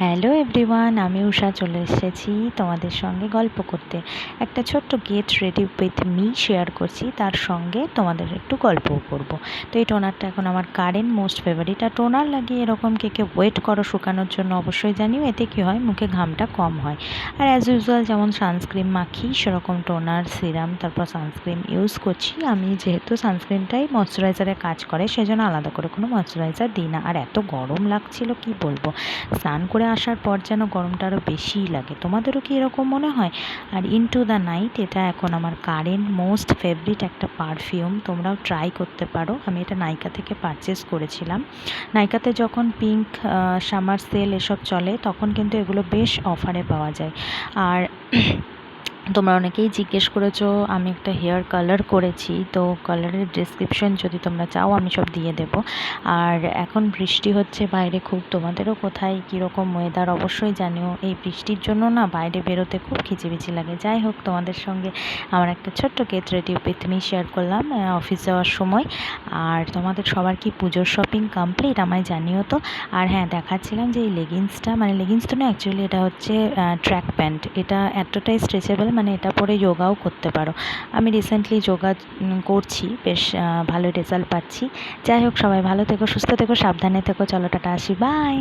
Hello everyone আমি উষা চলে এসেছি তোমাদের সঙ্গে গল্প করতে। একটা ছোট্ট get ready with me share করছি, তার সঙ্গে তোমাদের একটু গল্পও করব। তো এই টোনারটা এখন আমার কারেন্ট মোস্ট ফেভারিট আর টোনার লাগিয়ে এরকম কে কে ওয়েট করো শুকানোর জন্য অবশ্যই জানিও, এতে কী হয়, মুখে ঘামটা কম হয়। আর অ্যাজ ইউজুয়াল যেমন সানস্ক্রিন মাখি, সেরকম টোনার সিরাম তারপর সানস্ক্রিন ইউজ করছি। আমি যেহেতু সানস্ক্রিনটাই ময়শ্চারাইজারে কাজ করে, সেজন্য আলাদা করে কোনো ময়শ্চারাইজার দিই না। আর এত গরম লাগছিল, কি বলব? স্নান করে আসার পর যেন গরমটা আরও বেশিই লাগে। তোমাদেরও কি এরকম মনে হয়? আর ইনটু দ্য নাইট এটা এখন আমার কারেন্ট মোস্ট ফেভারিট একটা পারফিউম তোমরাও ট্রাই করতে পারো। আমি এটা নাইকা থেকে পারচেস করেছিলাম। নাইকাতে যখন পিঙ্ক সামার সেল এসব চলে, তখন কিন্তু এগুলো বেশ অফারে পাওয়া যায়। আর তোমরা অনেকেই জিজ্ঞেস করেছ, আমি একটা হেয়ার কালার করেছি, তো কালারের ডিসক্রিপশন যদি তোমরা চাও, আমি সব দিয়ে দেবো। আর এখন বৃষ্টি হচ্ছে বাইরে খুব, তোমাদেরও কোথায় কীরকম ওয়েদার অবশ্যই জানিও। এই বৃষ্টির জন্য না বাইরে বেরোতে খুব খিচিবিচি লাগে। যাই হোক, তোমাদের সঙ্গে আমার একটা ছোট্ট রেডি উইথ শেয়ার করলাম অফিস যাওয়ার সময়। আর তোমাদের সবার কি পুজোর শপিং কমপ্লিট আমায় জানিও তো। আর হ্যাঁ দেখাচ্ছিলাম যে এই লেগিংসটা মানে লেগিংস তো না অ্যাকচুয়ালি এটা হচ্ছে ট্র্যাক প্যান্ট এটা এতটাই স্ট্রেচেবল মানে এটা পরে যোগাও করতে পারো। আমি রিসেন্টলি যোগা করছি, বেশ ভালো রেজাল্ট পাচ্ছি। যাই হোক, সবাই ভালো থেকো, সুস্থ থেকো, সাবধানে থেকো। চলো, টাটা, আসি বাই